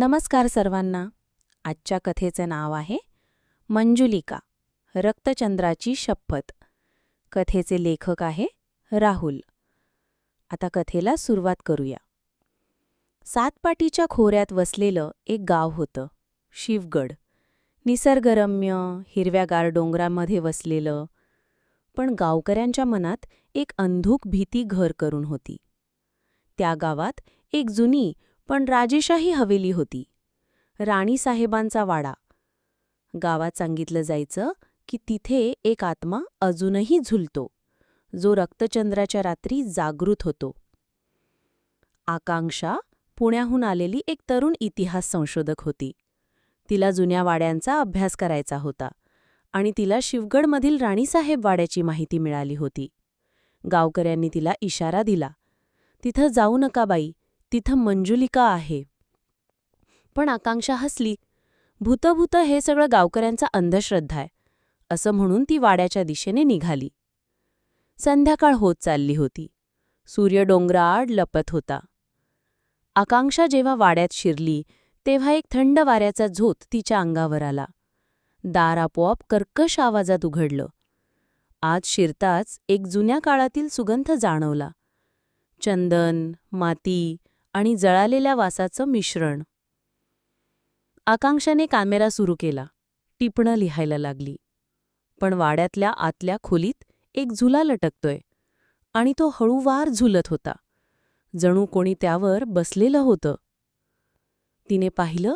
नमस्कार सर्वांना. आजच्या कथेचं नाव आहे मंजुलिका रक्तचंद्राची शपथ. कथेचे लेखक आहे राहुल. आता कथेला सुरुवात करूया. सातपाटीच्या खोऱ्यात वसलेलं एक गाव होतं शिवगड. निसर्गरम्य हिरव्यागार डोंगरामध्ये वसलेलं. पण गावकऱ्यांच्या मनात एक अंधूक भीती घर करून होती. त्या गावात एक जुनी पण राजेशाही हवेली होती. राणीसाहेबांचा वाडा. गावात सांगितलं जायचं की तिथे एक आत्मा अजूनही झुलतो. जो रक्तचंद्राच्या रात्री जागृत होतो. आकांक्षा पुण्याहून आलेली एक तरुण इतिहास संशोधक होती. तिला जुन्या वाड्यांचा अभ्यास करायचा होता आणि तिला शिवगडमधील राणीसाहेब वाड्याची माहिती मिळाली होती. गावकऱ्यांनी तिला इशारा दिला. तिथं जाऊ नका बाई. तिथं मंजुलिका आहे. पण आकांक्षा हसली. भूतभूत हे सगळं गावकऱ्यांचा अंधश्रद्धा आहे असं म्हणून ती वाड्याच्या दिशेने निघाली. संध्याकाळ होत चालली होती. सूर्य डोंगराआड लपत होता. आकांक्षा जेव्हा वाड्यात शिरली तेव्हा एक थंड वाऱ्याचा झोत तिच्या अंगावर आला. दार आपोआप कर्कश आवाजात उघडलं. आज शिरताच एक जुन्या काळातील सुगंध जाणवला. चंदन माती आणि जळालेल्या वासाचं मिश्रण. आकांक्षाने कॅमेरा सुरू केला. टिपणं लिहायला लागली. पण वाड्यातल्या आतल्या खोलीत एक झुला लटकतोय आणि तो हळूवार झुलत होता. जणू कोणी त्यावर बसलेलं होतं. तिने पाहिलं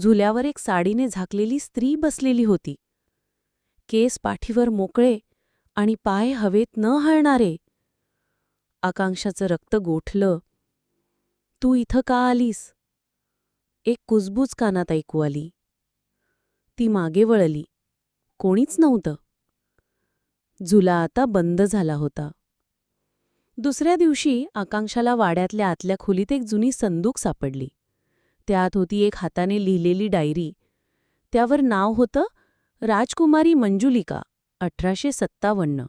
झुल्यावर एक साडीने झाकलेली स्त्री बसलेली होती. केस पाठीवर मोकळे आणि पाय हवेत न हळणारे. आकांक्षाचं रक्त गोठलं. तू इथं का आलीस? एक कुजबूज कानात ऐकू आली. ती मागे वळली. कोणीच नव्हतं. झुला आता बंद झाला होता. दुसऱ्या दिवशी आकांक्षाला वाड्यातल्या आतल्या खोलीत एक जुनी संदूक सापडली. त्यात होती एक हाताने लिहिलेली डायरी. त्यावर नाव होतं राजकुमारी मंजुलिका अठराशे सत्तावन्न.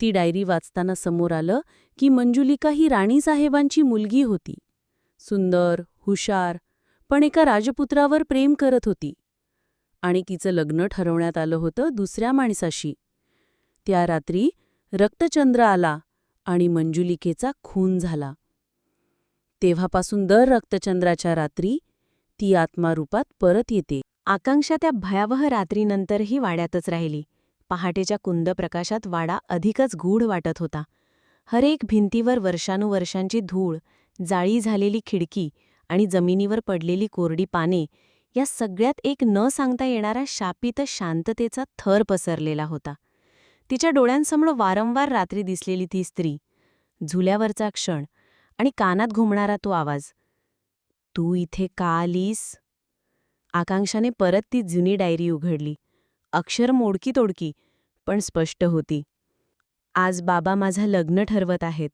ती डायरी वाचताना समोर आलं की मंजुलिका ही राणीसाहेबांची मुलगी होती. सुंदर हुशार पण एका राजपुत्रावर प्रेम करत होती. आणि तिचं लग्न ठरवण्यात आलं होतं दुसऱ्या माणसाशी. त्या रात्री रक्तचंद्र आला आणि मंजुलिकेचा खून झाला. तेव्हापासून दर रक्तचंद्राच्या रात्री ती आत्मारूपात परत येते. आकांक्षा त्या भयावह रात्रीनंतरही वाड्यातच राहिली. पहाटेच्या कुंद प्रकाशात वाडा अधिकच गूढ वाटत होता. हरेक भिंतीवर वर्षानुवर्षांची धूळ जाळी झालेली खिडकी आणि जमिनीवर पडलेली कोरडी पाने या सगळ्यात एक न सांगता येणारा शापित शांततेचा थर पसरलेला होता. तिच्या डोळ्यांसमोर वारंवार रात्री दिसलेली ती स्त्री झुल्यावरचा क्षण आणि कानात घुमणारा तो आवाज तू इथे का आलीस? आकांक्षाने परत ती जुनी डायरी उघडली. अक्षर मोडकी तोडकी पण स्पष्ट होती. आज बाबा माझं लग्न ठरवत आहेत.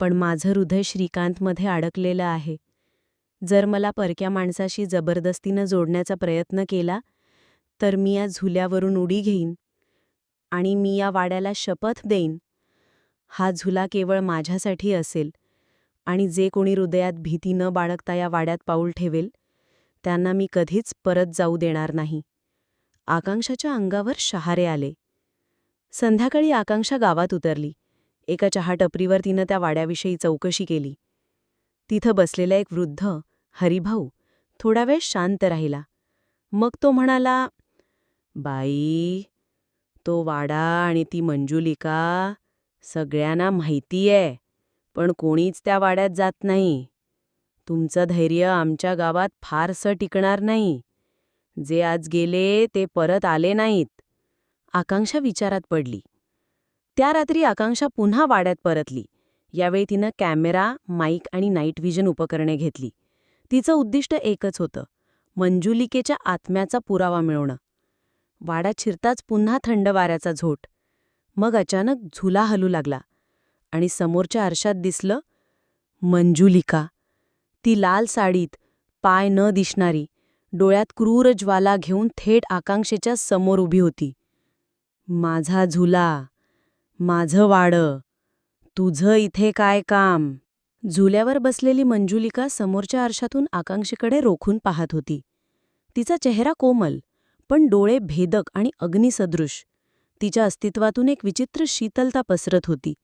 पण माझं हृदय श्रीकांतमध्ये अडकलेलं आहे. जर मला परक्या माणसाशी जबरदस्तीनं जोडण्याचा प्रयत्न केला तर मी या झुल्यावरून उडी घेईन आणि मी या वाड्याला शपथ देईन. हा झुला केवळ माझ्यासाठी असेल आणि जे कोणी हृदयात भीती न बाळगता या वाड्यात पाऊल ठेवेल त्यांना मी कधीच परत जाऊ देणार नाही. आकांक्षाच्या अंगावर शहारे आले. संध्याकाळी आकांक्षा गावात उतरली. एका चहा टपरीवर तिनं त्या वाड्याविषयी चौकशी केली. तिथं बसलेला एक वृद्ध हरिभाऊ थोडा वेळ शांत राहिला. मग तो म्हणाला बाई तो वाडा आणि ती मंजुलिका सगळ्यांना माहिती आहे पण कोणीच त्या वाड्यात जात नाही. तुमचं धैर्य आमच्या गावात फारसं टिकणार नाही. जे आज गेले ते परत आले नाहीत. आकांक्षा विचारात पडली. त्या रात्री आकांक्षा पुन्हा वाड्यात परतली. यावेळी तिनं कॅमेरा माईक आणि नाईट व्हिजन उपकरणे घेतली. तिचं उद्दिष्ट एकच होतं मंजुलिकेच्या आत्म्याचा पुरावा मिळवणं. वाडा शिरताच पुन्हा थंड वाऱ्याचा झोट. मग अचानक झुला हलू लागला आणि समोरच्या आरशात दिसलं मंजुलिका. ती लाल साडीत पाय न दिसणारी डोळ्यात क्रूर ज्वाला घेऊन थेट आकांक्षेच्या समोर उभी होती. माझा झुला माझं वाडं तुझं इथे काय काम? झुल्यावर बसलेली मंजुलिका समोरच्या आरशातून आकांक्षेकडे रोखून पाहत होती. तिचा चेहरा कोमल पण डोळे भेदक आणि अग्निसदृश. तिच्या अस्तित्वातून एक विचित्र शीतलता पसरत होती.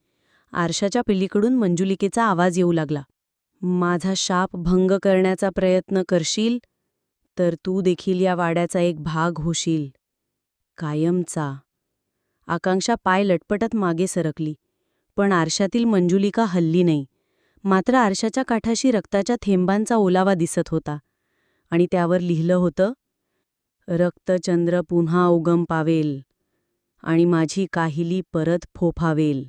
आरशाच्या पिलीकडून मंजुलिकेचा आवाज येऊ लागला. माझा शाप भंग करण्याचा प्रयत्न करशील? तर तू देखील या वाड्याचा एक भाग होशील. कायमचा. आकांक्षा पाय लटपटत मागे सरकली. पण आरशातील मंजुलिका हल्ली नाही. मात्र आरशाच्या काठाशी रक्ताच्या थेंबांचा ओलावा दिसत होता. आणि त्यावर लिहिलं होतं रक्तचंद्र पुन्हा उगम पावेल आणि माझी काहिली परत फोफावेल.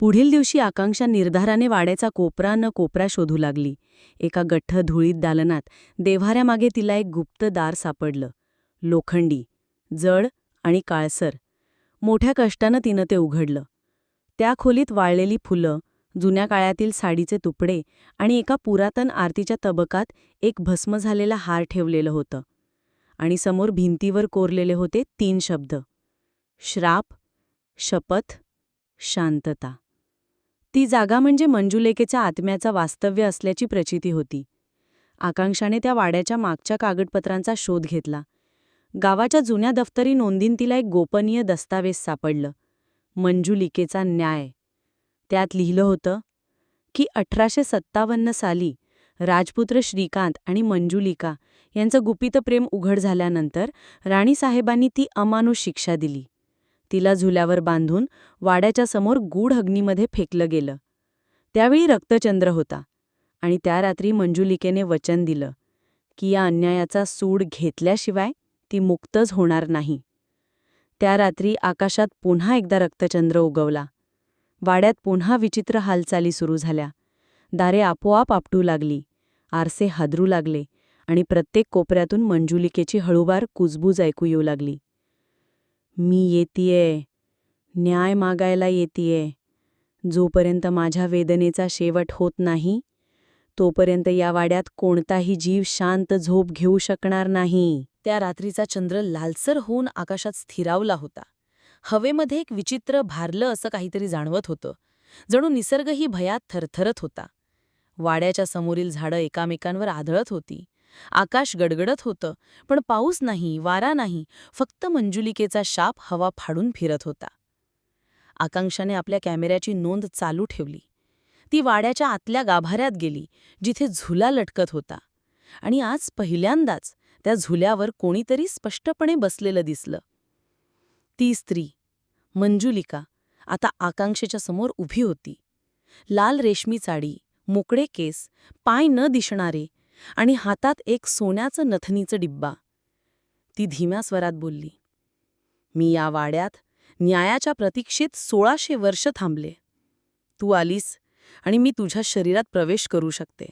पुढील दिवशी आकांक्षा निर्धाराने वाड्याचा कोपरा न कोपरा शोधू लागली. एका गठ्ठ धुळीत दालनात देव्हाऱ्यामागे तिला एक गुप्त दार सापडलं. लोखंडी जड आणि काळसर. मोठ्या कष्टानं तिनं ते उघडलं. त्या खोलीत वाळलेली फुलं जुन्या काळातील साडीचे तुकडे आणि एका पुरातन आरतीच्या तबकात एक भस्म झालेला हार ठेवलेलं होतं. आणि समोर भिंतीवर कोरलेले होते तीन शब्द. श्राप शपथ शांतता. ती जागा म्हणजे मंजुलेकेच्या आत्म्याचा वास्तव्य असल्याची प्रचिती होती. आकांक्षाने त्या वाड्याच्या मागच्या कागदपत्रांचा शोध घेतला. गावाच्या जुन्या दफ्तरी नोंदीन तिला एक गोपनीय दस्तावेज सापडलं. मंजुलिकेचा न्याय. त्यात लिहिलं होतं की अठराशे सत्तावन्न साली राजपुत्र श्रीकांत आणि मंजुलिका यांचं गुपित प्रेम उघड झाल्यानंतर राणीसाहेबांनी ती अमानुष शिक्षा दिली. तिला झुल्यावर बांधून वाड्याच्या समोर गूढ अग्नीमध्ये फेकलं गेलं. त्यावेळी रक्तचंद्र होता आणि त्या रात्री मंजुलिकेने वचन दिलं की या अन्यायाचा सूड घेतल्याशिवाय ती मुक्तच होणार नाही. त्या रात्री आकाशात पुन्हा एकदा रक्तचंद्र उगवला. वाड्यात पुन्हा विचित्र हालचाली सुरू झाल्या. दारे आपोआप आपटू लागली. आरसे हादरू लागले आणि प्रत्येक कोपऱ्यातून मंजुलिकेची हळूवार कुजबूज ऐकू येऊ लागली. मी येतीये. न्याय मागायला येतीये. जोपर्यंत माझ्या वेदनेचा शेवट होत नाही तोपर्यंत या वाड्यात कोणताही जीव शांत झोप घेऊ शकणार नाही. त्या रात्रीचा चंद्र लालसर होऊन आकाशात स्थिरावला होता. हवेमध्ये एक विचित्र भारलं असं काहीतरी जाणवत होतं. जणू निसर्गही भयात थरथरत होता. वाड्याच्या समोरील झाडं एकामेकांवर आदळत होती. आकाश गडगडत होतं. पण पाऊस नाही वारा नाही फक्त मंजुलिकेचा शाप हवा फाडून फिरत होता. आकांक्षाने आपल्या कॅमेऱ्याची नोंद चालू ठेवली. ती वाड्याच्या आतल्या गाभाऱ्यात गेली जिथे झुला लटकत होता. आणि आज पहिल्यांदाच त्या झुल्यावर कोणीतरी स्पष्टपणे बसलेलं दिसलं. ती स्त्री मंजुलिका आता आकांक्षेच्या समोर उभी होती. लाल रेशमी चाडी मोकळे केस पाय न दिसणारे आणि हातात एक सोन्याचं नथनीचं डिब्बा. ती धीम्या स्वरात बोलली मी या वाड्यात न्यायाच्या प्रतीक्षेत सोळाशे वर्ष थांबले. तू आलीस आणि मी तुझ्या शरीरात प्रवेश करू शकते.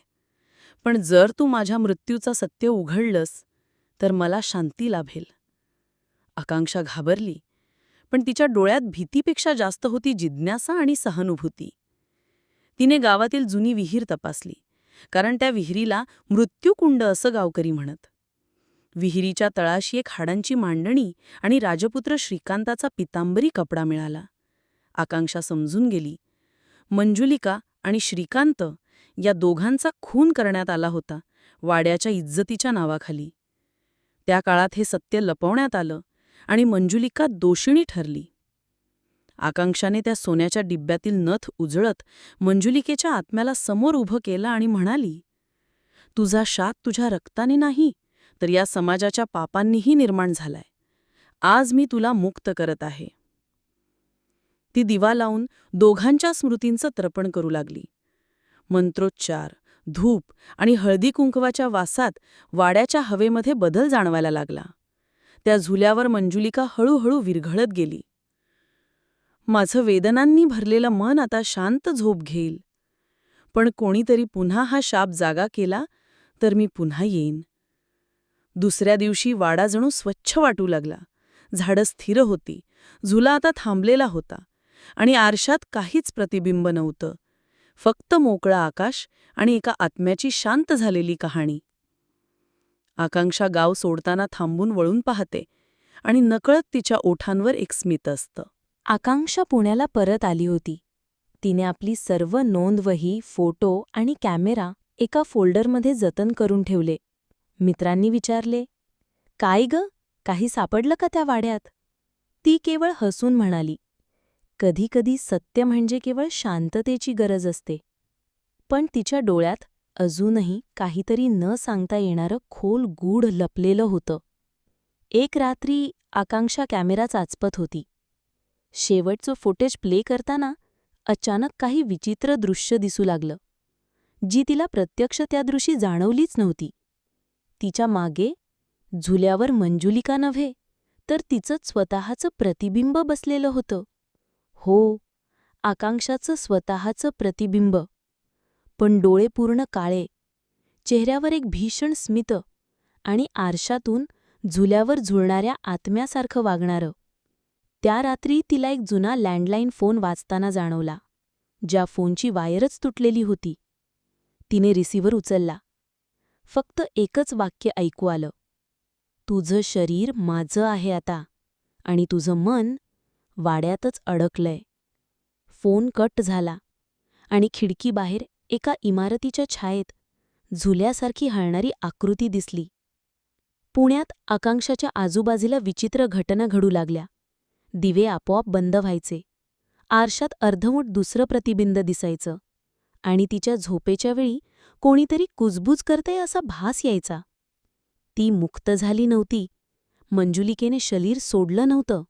पण जर तू माझ्या मृत्यूचं सत्य उघडलंस तर मला शांती लाभेल. आकांक्षा घाबरली पण तिच्या डोळ्यात भीतीपेक्षा जास्त होती जिज्ञासा आणि सहानुभूती. तिने गावातील जुनी विहीर तपासली. कारण त्या विहिरीला मृत्यूकुंड असं गावकरी म्हणत. विहिरीच्या तळाशी एक हाडांची मांडणी आणि राजपुत्र श्रीकांताचा पितांबरी कपडा मिळाला. आकांक्षा समजून गेली. मंजुलिका आणि श्रीकांत या दोघांचा खून करण्यात आला होता वाड्याच्या इज्जतीच्या नावाखाली. त्या काळात हे सत्य लपवण्यात आलं आणि मंजुलिका दोषिणी ठरली. आकांक्षाने त्या सोन्याच्या डिब्यातील नथ उजळत मंजुलिकेच्या आत्म्याला समोर उभं केलं आणि म्हणाली तुझा शात तुझ्या रक्ताने नाही तर या समाजाच्या पापांनीही निर्माण झालाय. आज मी तुला मुक्त करत आहे. ती दिवा लावून दोघांच्या स्मृतींचं तर्पण करू लागली. मंत्रोच्चार धूप आणि हळदी कुंकवाच्या वासात वाड्याच्या हवेमध्ये बदल जाणवायला लागला. त्या झुल्यावर मंजुलिका हळूहळू विरघळत गेली. माझं वेदनांनी भरलेलं मन आता शांत झोप घेईल. पण कोणीतरी पुन्हा हा शाप जागा केला तर मी पुन्हा येईन. दुसऱ्या दिवशी वाडा जणू स्वच्छ वाटू लागला. झाडं स्थिर होती. झुला आता थांबलेला होता. आणि आरशात काहीच प्रतिबिंब नव्हतं. फक्त मोकळं आकाश आणि एका आत्म्याची शांत झालेली कहाणी. आकांक्षा गाव सोडताना थांबून वळून पाहते आणि नकळत तिच्या ओठांवर एक स्मित असतं. आकांक्षा पुण्याला परत आली होती. तिने आपली सर्व नोंदवही फोटो आणि कॅमेरा एका फोल्डरमध्ये जतन करून ठेवले. मित्रांनी विचारले काय ग? काही सापडलं का त्या वाड्यात? ती केवळ हसून म्हणाली कधीकधी सत्य म्हणजे केवळ शांततेची गरज असते. पण तिच्या डोळ्यात अजूनही काहीतरी न सांगता येणारं खोल गूढ लपलेलं होतं. एक रात्री आकांक्षा कॅमेरा चाचपत होती. शेवटचं फुटेज प्ले करताना अचानक काही विचित्र दृश्य दिसू लागलं. जी तिला प्रत्यक्ष त्या दृशी जाणवलीच नव्हती. तिच्यामागे झुल्यावर मंजुलिका नव्हे तर तिचं स्वतःचं प्रतिबिंब बसलेलं होतं. हो आकांक्षाचं स्वतःचं प्रतिबिंब. पण डोळे पूर्ण काळे. चेहऱ्यावर एक भीषण स्मित आणि आरशातून झुल्यावर झुळणाऱ्या आत्म्यासारखं वागणारं. त्या रात्री तिला एक जुना लँडलाईन फोन वाचताना जाणवला ज्या फोनची वायरच तुटलेली होती. तिने रिसिव्हर उचलला. फक्त एकच वाक्य ऐकू आलं. तुझं शरीर माझं आहे आता आणि तुझं मन वाड्यातच अडकलंय. फोन कट झाला आणि खिडकीबाहेर एका इमारतीच्या छायेत झुल्यासारखी हळणारी आकृती दिसली. पुण्यात आकांक्षाच्या आजूबाजूला विचित्र घटना घडू लागल्या. दिवे आपोआप बंद व्हायचे. आरशात अर्धवट दुसरं प्रतिबिंब दिसायचं. आणि तिच्या झोपेच्या वेळी कोणीतरी कुजबूज करतंय असा भास यायचा. ती मुक्त झाली नव्हती. मंजुलिकेने शरीर सोडलं नव्हतं.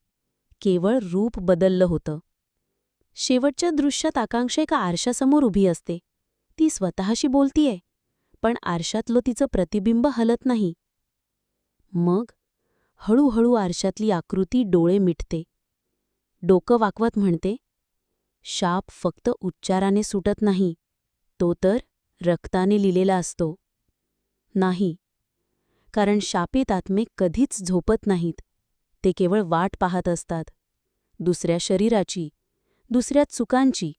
केवळ रूप बदललं होतं. शेवटच्या दृश्यात आकांक्षा एका आरशासमोर उभी असते. ती स्वतःशी बोलतीये. पण आरशातलं तिचं प्रतिबिंब हलत नाही. मग? हळूहळू आरशातली आकृती डोळे मिटते. डोकं वाकवत म्हणते शाप फक्त उच्चाराने सुटत नाही तो तर रक्ताने लिहिलेला असतो. नाही कारण शापित आत्मे कधीच झोपत नाहीत ते केवळ वाट पाहत असतात दुसऱ्या शरीराची दुसऱ्या चुकांची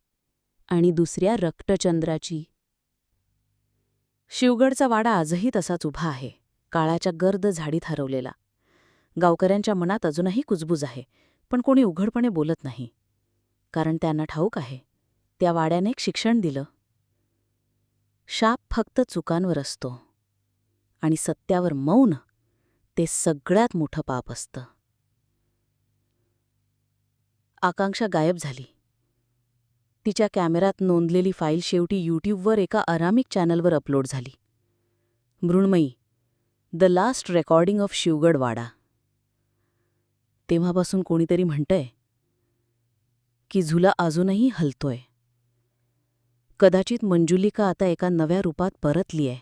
आणि दुसऱ्या रक्तचंद्राची. शिवगडचा वाडा आजही तसाच उभा आहे काळाच्या गर्द झाडीत हरवलेला. गावकऱ्यांच्या मनात अजूनही कुजबूज आहे. पण कोणी उघडपणे बोलत नाही. कारण त्यांना ठाऊक आहे त्या वाड्याने एक शिक्षण दिलं. शाप फक्त चुकांवर असतो आणि सत्यावर मौन ते सगळ्यात मोठं पाप असतं. आकांक्षा गायब झाली. तिच्या कॅमेऱ्यात नोंदलेली फाईल शेवटी यूट्यूबवर एका अरामिक चॅनलवर अपलोड झाली. Mrunmayi the last recording of Shivgad Wada. तेव्हापासून कोणीतरी म्हणतंय की झुला अजूनही हलतोय. कदाचित मंजुलिका आता एका नव्या रूपात परतलीय.